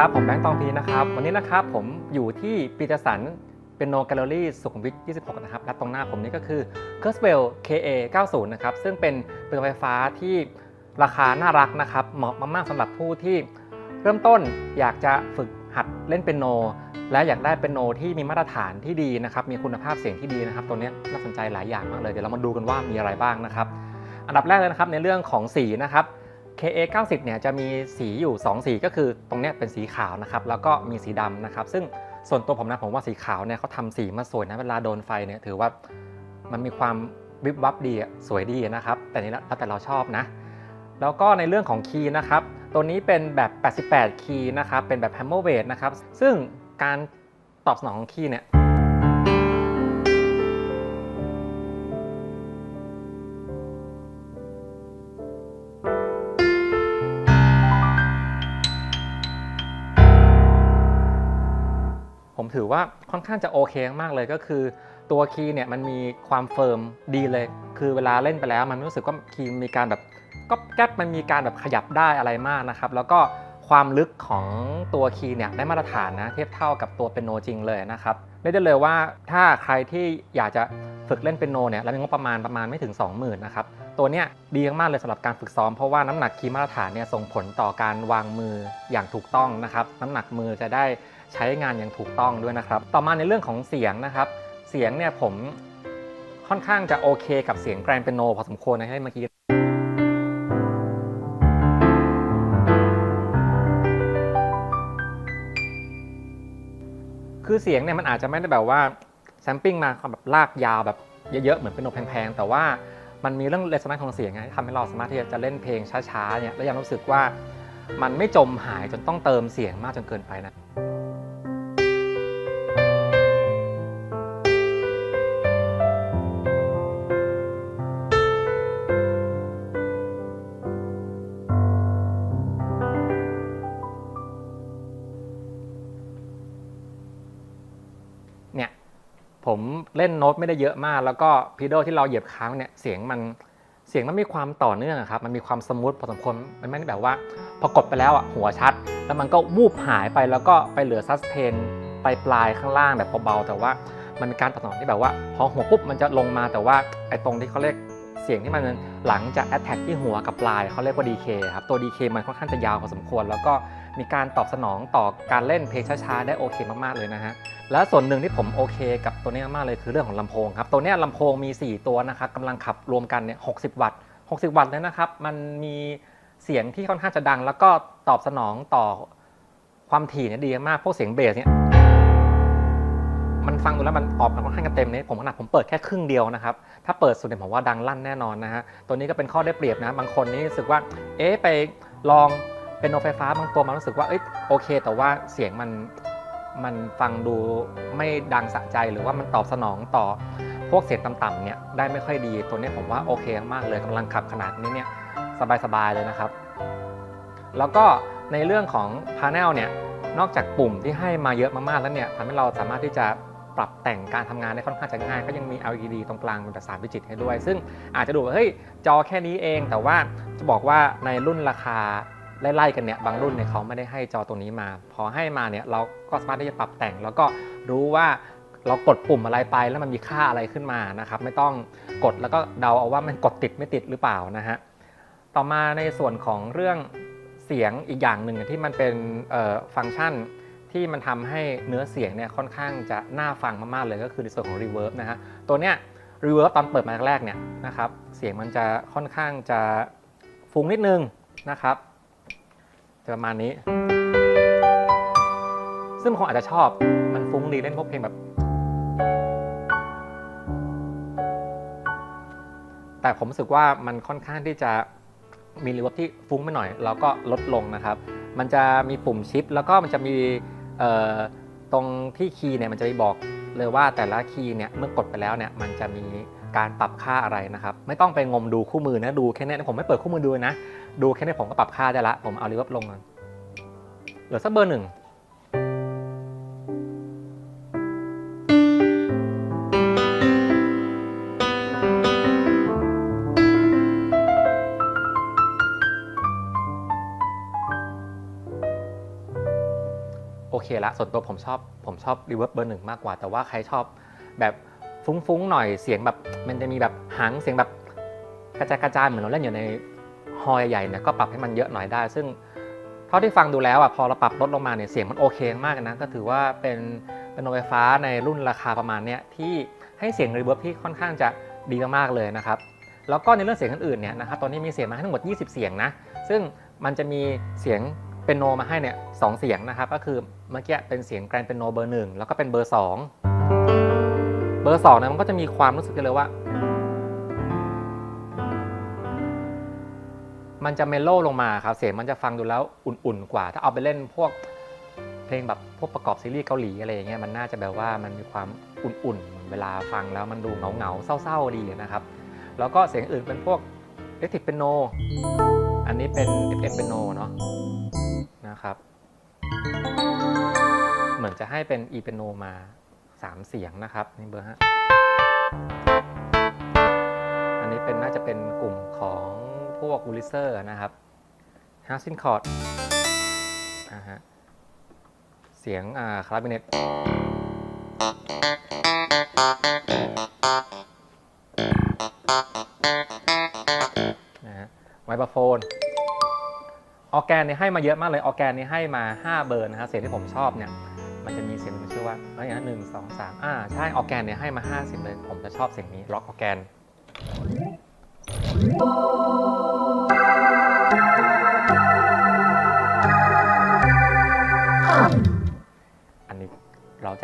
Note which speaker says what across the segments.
Speaker 1: ครับ ผมแบงค์ตองพีนะครับ วันนี้นะครับผมอยู่ที่ปีเตอร์สันเป็นโนแกลเลอรี่สุขุมวิท 26 นะครับ และตรงหน้าผมนี่ก็คือ k u r s w e l l KA 90 นะครับ ซึ่งเป็นเปลืองไฟฟ้าที่ราคาน่ารักนะครับ เหมาะมากๆสำหรับผู้ที่เริ่มต้นอยากจะฝึกหัดเล่นเปียโน และอยากได้เปียโนที่มีมาตรฐานที่ดีนะครับ มีคุณภาพเสียงที่ดีนะครับ ตัวนี้น่าสนใจหลายอย่างมากเลย เดี๋ยวเรามาดูกันว่ามีอะไรบ้างนะครับ อันดับแรกเลยนะครับในเรื่องของสีนะครับ KA 90เนี่ยจะมีสีอยู่ 2 สีก็คือตรงเนี้ยเป็นสีขาวนะครับแล้วก็มีสีดำนะครับ ซึ่งส่วนตัวผมนะผมว่าสีขาวเนี่ยเขาทำสีมาสวยนะเวลาโดนไฟเนี่ยถือว่ามันมีความวิบวับดีสวยดีนะครับ แต่นี่แล้วแต่เราชอบนะ แล้วก็ในเรื่องของคีย์นะครับ ตัวนี้เป็นแบบ 88 คีย์นะครับเป็นแบบ Hammer Weight นะครับซึ่งการตอบสนองของคีย์เนี่ย ถือว่าค่อนข้างจะโอเคมากเลยก็คือ ตัวคีย์เนี่ยมันมีความเฟิร์มดีเลย คือเวลาเล่นไปแล้ว มันรู้สึกว่าคีย์มีการแบบก็แก๊บมันมีการแบบขยับได้อะไรมากนะครับ แล้วก็ความลึกของตัวคีย์เนี่ยได้มาตรฐานนะเทียบเท่ากับตัวเป็นโนจริงเลยนะครับเรียกได้เลยว่าถ้าใครที่อยากจะฝึกเล่นเป็นโนเนี่ยแล้วมีงบประมาณประมาณไม่ถึง 20,000นะครับตัวเนี้ยดีมากเลยสำหรับการฝึกซ้อมเพราะว่าน้ำหนักคีย์มาตรฐานเนี่ยส่งผลต่อการวางมืออย่างถูกต้องนะครับ น้ำหนักมือจะได้ ใช้งานอย่างถูกต้องด้วยนะครับ ต่อมาในเรื่องของเสียงนะครับ เสียงเนี่ยผมค่อนข้างจะโอเคกับเสียงแกรนเปียโนพอสมควรนะให้เมื่อกี้คือเสียงเนี่ยมันอาจจะไม่ได้แบบว่าแซมปิ้งมาแบบลากยาวแบบเยอะๆ เหมือนเป็นโนแพงๆ แต่ว่ามันมีเรื่องเรสน a n ของเสียงไงทำให้เราสามารถที่จะเล่นเพลงช้าๆเนี่ยแล้วยังรู้สึกว่ามันไม่จมหายจนต้องเติมเสียงมากจนเกินไปนะ เนี่ยผมเล่นโน้ตไม่ได้เยอะมาก แล้วก็พีโดที่เราเหยียบค้างเนี่ยเสียงมันเสียงมันมีความต่อเนื่องครับมันมีความสมูทพอสมควรมันไม่ได้แบบว่าพอกดไปแล้วอะหัวชัด แล้วมันก็วูบหายไปแล้วก็ไปเหลือซัสเทนปลายปลายข้างล่างแบบเบาๆแต่ว่ามันเป็นการตอบสนองที่แบบว่า พอหัวปุ๊บมันจะลงมาแต่ว่าไอ้ตรงที่เขาเรียกเสียงที่มันหลังจากแอ t แทกที่หัวกับปลายเขาเรียกว่า DK ครับตัว DK มันค่อนข้างจะยาวพอสมควร แล้วก็มีการตอบสนองต่อการเล่นเพลงช้าๆได้โอเคมากๆเลยนะฮะ และส่วนหนึ่งที่ผมโอเคกับตัวนี้มากเลยคือเรื่องของลำโพงครับ ตัวนี้ลำโพงมี 4 ตัวนะครับกำลังขับรวมกันเนี่ย 60 วัตต์ 60 วัตต์เลยนะครับ มันมีเสียงที่ค่อนข้างจะดัง แล้วก็ตอบสนองต่อความถี่เนี่ยดีมาก พวกเสียงเบสเนี่ย มันฟังดูแล้วมันออกมาค่อนข้างเต็มเนี่ยผมขนาดผมเปิดแค่ครึ่งเดียวนะครับ ถ้าเปิดสุดเนี่ยผมว่าดังลั่นแน่นอนนะฮะ ตัวนี้ก็เป็นข้อได้เปรียบนะ บางคนนี่รู้สึกว่า เอ๊ะไปลองเป็นโนไฟฟ้าบางตัวมันรู้สึกว่า เอ้ยโอเค แต่ว่าเสียงมัน มันฟังดูไม่ดังสะใจหรือว่ามันตอบสนองต่อพวกเสียงต่ำๆเนี่ยได้ไม่ค่อยดีตัวนี้ผมว่าโอเคมากเลยกำลังขับขนาดนี้เนี่ยสบายๆเลยนะครับ แล้วก็ในเรื่องของพา n e l เนี่ยนอกจากปุ่มที่ให้มาเยอะมากๆแล้วเนี่ยทำให้เราสามารถที่จะปรับแต่งการทำงานได้ค่อนข้างจะง่าย ก็ยังมี LED ตรงกลางเป็นแบบ3ดิจิตให้ด้วย ซึ่งอาจจะดูว่าเฮ้ยจอแค่นี้เอง แต่ว่าจะบอกว่าในรุ่นราคา ไล่ๆกันเนี่ยบางรุ่นเนี่ยเขาไม่ได้ให้จอตัวนี้มา พอให้มาเนี่ยเราก็สามารถที่จะปรับแต่ง แล้วก็รู้ว่าเรากดปุ่มอะไรไปแล้วมันมีค่าอะไรขึ้นมานะครับ ไม่ต้องกดแล้วก็เดาเอาว่ามันกดติดไม่ติดหรือเปล่านะฮะต่อมาในส่วนของเรื่องเสียงอีกอย่างหนึ่งที่มันเป็นเอ่อฟังก์ชันที่มันทำให้เนื้อเสียงเนี่ยค่อนข้างจะน่าฟังมากๆเลยก็คือในส่วนของ reverb นะฮะตัวเนี้ย reverb ตอนเปิดมาแรกเนี่ยนะครับเสียงมันจะค่อนข้างจะฟุ้งนิดนึงนะครับ จะประมาณนี้ ซึ่งบางคนอาจจะชอบมันฟุ้งดีเล่นพวกเพลงแบบ แต่ผมรู้สึกว่ามันค่อนข้างที่จะมีรีเวิร์บที่ฟุ้งไปหน่อย แล้วก็ลดลงนะครับ มันจะมีปุ่มชิป แล้วก็มันจะมีตรงที่คีย์เนี่ยมันจะมีบอกเลยว่าแต่ละคีย์เนี่ยเมื่อกดไปแล้วเนี่ยมันจะมีการปรับค่าอะไรนะครับ ไม่ต้องไปงมดูคู่มือนะดูแค่นี้ผมไม่เปิดคู่มือดูนะ ดูแค่นี้ผมก็ปรับค่าได้ละ ผมเอารีเวิร์บลงก่อนเหลือสักเบอร์หนึ่งโอเคละ ส่วนตัวผมชอบผมชอบรีเวิร์บเบอร์หนึ่งมากกว่า แต่ว่าใครชอบแบบฟุ้งๆหน่อยเสียงแบบ มันจะมีแบบหางเสียงแบบกระจายกระจายเหมือนเราเล่นอยู่ใน ฮอลใหญ่ๆเนี่ยก็ปรับให้มันเยอะหน่อยได้ ซึ่งเท่าที่ฟังดูแล้วอะพอเราปรับลดลงมาเนี่ยเสียงมันโอเคมากนะก็ถือว่าเป็นเป็นโนไฟฟ้าในรุ่นราคาประมาณเนี้ยที่ให้เสียงรีเวิร์บที่ค่อนข้างจะดีมากๆเลยนะครับแล้วก็ในเรื่องเสียงอื่นๆเนี่ยนะครับตอนนี้มีเสียงมาให้ทั้งหมด 20 เสียงนะซึ่งมันจะมีเสียงเป็นโนมาให้เนี่ยสองเสียงนะครับก็คือเมื่อกี้เป็นเสียงแกรนเป็นโนเบอร์หนึ่งแล้วก็เป็นเบอร์สองเบอร์สองเนี่ยมันก็จะมีความรู้สึกเลยว่า มันจะเมโลลงมาครับเสียงมันจะฟังดูแล้วอุ่นๆกว่า ถ้าเอาไปเล่นพวกเพลงแบบพวกประกอบซีรีส์เกาหลีอะไรอย่างเงี้ยมันน่าจะแบบว่ามันมีความอุ่นๆ เวลาฟังแล้วมันดูเหงาๆเศร้าๆดีนะครับ แล้วก็เสียงอื่นเป็นพวกเอฟเฟกต์เปนโน อันนี้เป็น FM เป็นโนเนาะนะครับเหมือนจะให้เป็น E เปนโนมา 3 เสียงนะครับนี่เบอร์ฮะอันนี้เป็นน่าจะเป็นกลุ่มของ พวกวูลิเซอร์นะครับฮาซินคอร์ดนะฮะเสียงอ่าคาราบิเนตนะฮะไมโครโฟน ออแกนเนี่ยให้มาเยอะมากเลย ออแกนเนี่ยให้มา 5 เบอร์นะครับเสียงที่ผมชอบเนี่ย มันจะมีเสียงหนึ่ชื่อว่าอะไรนะหนึ่งสองสามอ่า ใช่ ออแกนเนี่ยให้มา 5 เสียงเลย ผมจะชอบเสียงนี้ ล็อกออแกน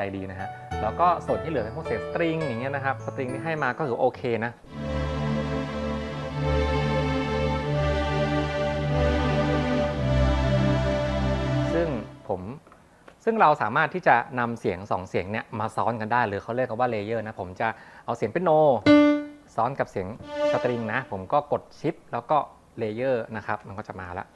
Speaker 1: ใจดีนะฮะ แล้วก็ส่วนที่เหลือเป็นพวกเสียงสตริงอย่างเงี้ยนะครับ สตริงที่ให้มาก็ถือโอเคนะซึ่งผมซึ่งเราสามารถที่จะนำเสียง 2 เสียงเนี่ยมาซ้อนกันได้ หรือเขาเรียกกันว่าเลเยอร์นะ ผมจะเอาเสียงเป็นโน ซ้อนกับเสียงสตริงนะ ผมก็กดชิปแล้วก็เลเยอร์นะครับ มันก็จะมาแล้ว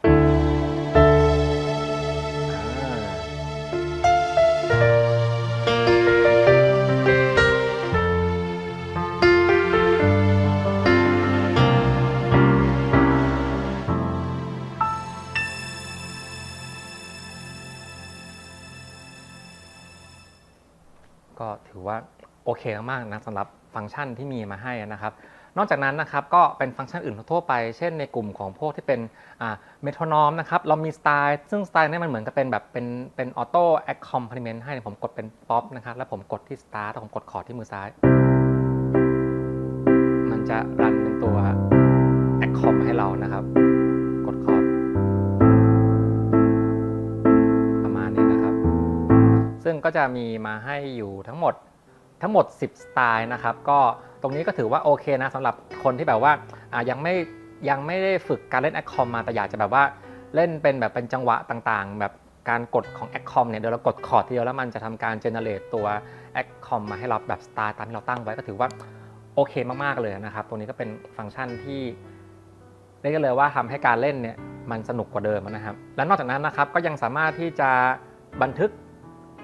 Speaker 1: โอเคมากๆนะสำหรับฟังก์ชันที่มีมาให้นะครับ นอกจากนั้นนะครับก็เป็นฟังก์ชันอื่นทั่วไป เช่นในกลุ่มของพวกที่เป็นเมโทรนอมนะครับเรามีสไตล์ ซึ่งสไตล์นี้มันเหมือนกับเป็นแบบเป็นเป็นออโต้แอคคอมพลีเมนต์ให้ผมกดเป็นป๊อปนะครับแล้วผมกดที่สตาร์ทแล้วผมกดคอร์ดที่มือซ้าย มันจะรันเป็นตัวแอคคอมให้เรานะครับกดคอร์ดประมาณนี้นะครับ ซึ่งก็จะมีมาให้อยู่ทั้งหมด ทั้งหมด 10 สไตล์นะครับก็ตรงนี้ก็ถือว่าโอเคนะสำหรับคนที่แบบว่าายังไม่ยังไม่ได้ฝึกการเล่นแอคคอมมาแต่อยากจะแบบว่าเล่นเป็นแบบเป็นจังหวะต่างๆ แบบการกดของแอคคอมเนี่ยเดี๋ยวเรากดคอร์ดทีเดียวแล้วมันจะทำการเจเนเรตตัวแอคคอมมาให้เราแบบสไตล์ตามที่เราตั้งไว้ก็ถือว่าโอเคมากๆเลยนะครับตรงนี้ก็เป็นฟังก์ชันที่เรียกเลยว่าทำให้การเล่นเนี่ยมันสนุกกว่าเดิมนะครับ และนอกจากนั้นนะครับก็ยังสามารถที่จะบันทึก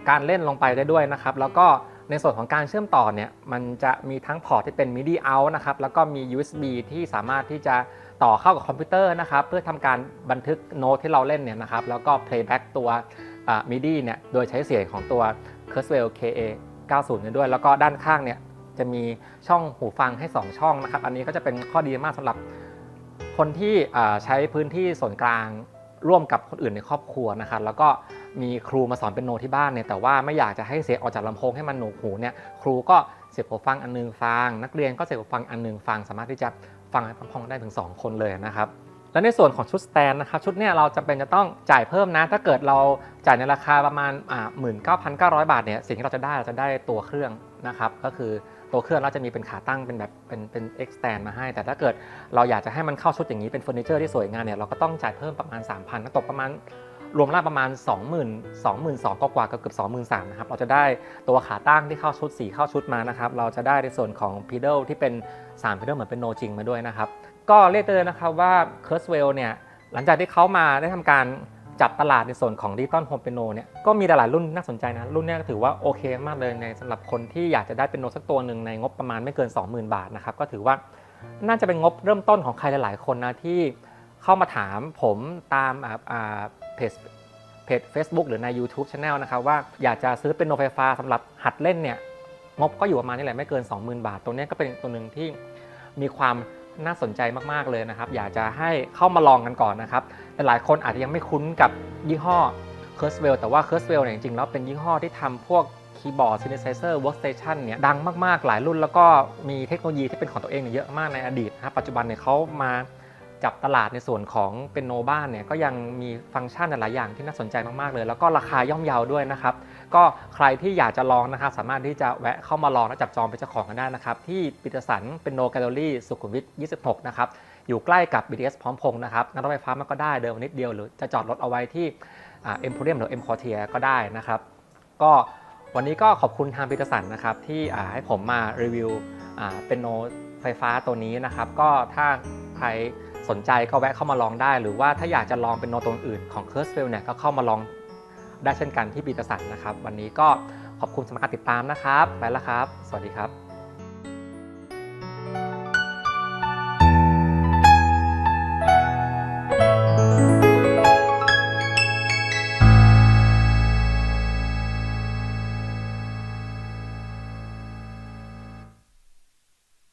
Speaker 1: การเล่นลงไปได้ด้วยนะครับ แล้วก็ ในส่วนของการเชื่อมต่อเนี่ยมันจะมีทั้งพอร์ตที่เป็น MIDI out นะครับแล้วก็มี USB ที่สามารถที่จะต่อเข้ากับคอมพิวเตอร์นะครับเพื่อทำการบันทึกโน้ตที่เราเล่นเนี่ยนะครับแล้วก็ playback ตัวอ่า MIDI เนี่ยโดยใช้เสียงของตัว Kurzweil KA 90เนี่ยด้วย แล้วก็ด้านข้างเนี่ยจะมีช่องหูฟังให้ 2 ช่องนะครับอันนี้ก็จะเป็นข้อดีมากสำหรับคนที่อ่าใช้พื้นที่ส่วนกลางร่วมกับคนอื่นในครอบครัวนะครับแล้วก็ มีครูมาสอนเป็นโนที่บ้านเนี่ยแต่ว่าไม่อยากจะให้เสียงออกจากลำโพงให้มันหนวกหูเนี่ยครูก็เสียบหูฟังอันหนึงฟัง นักเรียนก็เสียบหูฟังอันหนึงฟัง สามารถที่จะฟังพร้อมๆได้ถึง 2 คนเลยนะครับและในส่วนของชุดสแตนนะครับชุดเนี่ยเราจะเป็นจะต้องจ่ายเพิ่มนะ ถ้าเกิดเราจ่ายในราคาประมาณอ่าหมื่นเก้าพันเก้าร้อยบาทเนี่ยสิ่งที่เราจะได้เราจะได้ตัวเครื่องนะครับก็คือตัวเครื่องเราจะมีเป็นขาตั้งเป็นแบบเป็นเป็น extend มาให้ แต่ถ้าเกิดเราอยากจะให้มันเข้าชุดอย่างนี้เป็นเฟอร์นิเจอร์ที่สวยงามเนี่ยเราก็ต้องจ่ายเพิ่มประมาณ 3,000ก็ตกประมาณ รวมแล้วประมาณ 20,000 22,000กว่าๆก็เกือบ23,000นะครับเราจะได้ตัวขาตั้งที่เข้าชุดสีเข้าชุดมานะครับเราจะได้ในส่วนของ pedal ที่เป็น3 pedal เหมือนเป็นโนจริงมาด้วยนะครับก็เรียกได้เลยนะครับว่า c u r s w e l l เนี่ยหลังจากที่เขามาได้ทำการจับตลาดในส่วนของดิจิตอลโฮมเปโนเนี่ยก็มีหลายรุ่นน่าสนใจนะ รุ่นนี้ก็ถือว่าโอเคมากเลยในสำหรับคนที่อยากจะได้เป็นโนสักตัวหนึ่งในงบประมาณไม่เกิน 20,000 บาทนะครับก็ถือว่าน่าจะเป็นงบเริ่มต้นของใครหลาย ๆ คนนะที่เข้ามาถามผมตามอ่า เพจเพจ Facebook หรือใน YouTube Channel นะครับว่าอยากจะซื้อเป็นโนไฟฟ้าสำหรับหัดเล่นเนี่ยงบก็อยู่ประมาณนี้แหละไม่เกิน 20,000 บาทตัวนี้ก็เป็นตัวหนึ่งที่มีความน่าสนใจมาก ๆ เลยนะครับ อยากจะให้เข้ามาลองกันก่อนนะครับ หลายคนอาจจะยังไม่คุ้นกับยี่ห้อ c u r s e w e l l แต่ว่า c u r s e w e l l เนี่ยจริงๆแล้วเป็นยี่ห้อที่ทำพวกคีย์บอร์ด synthesizer workstation เนี่ยดังมาก ๆ หลายรุ่น แล้วก็มีเทคโนโลยีที่เป็นของตัวเองเนี่ยเยอะมากในอดีตนะครับปัจจุบันเนี่ยเขามา จับตลาดในส่วนของเป็นโนบ้านเนี่ยก็ยังมีฟังก์ชันหลายอย่างที่น่าสนใจมากๆเลย แล้วก็ราคาย่อมเยาด้วยนะครับ ก็ใครที่อยากจะลองนะครับ สามารถที่จะแวะเข้ามาลองและจับจองเป็นเจ้าของกันได้นะครับ ที่ปิตสันเป็นโนแกลเลอรี่สุขุมวิท 26 นะครับ อยู่ใกล้กับ BTS พร้อมพงษ์นะครับนั่งรถไฟฟ้ามันก็ได้เดินนิดเดียวหรือจะจอดรถเอาไว้ที่เอ็มโพเรียมหรือเอ็มคอเทียก็ได้นะครับ ก็วันนี้ก็ขอบคุณทางปิตสันนะครับที่ให้ผมมารีวิวเป็นโนไฟฟ้าตัวนี้นะครับ ก็ถ้าใคร สนใจก็แวะเข้ามาลองได้ หรือว่าถ้าอยากจะลองเป็นโนตัวอื่นของ c u r s e w e l l เนี่ยก็เข้ามาลองได้เช่นกันที่ปีตสันนะครับ วันนี้ก็ขอบคุณสำหรับการติดตามนะครับ ไปแล้วครับ สวัสดีครับ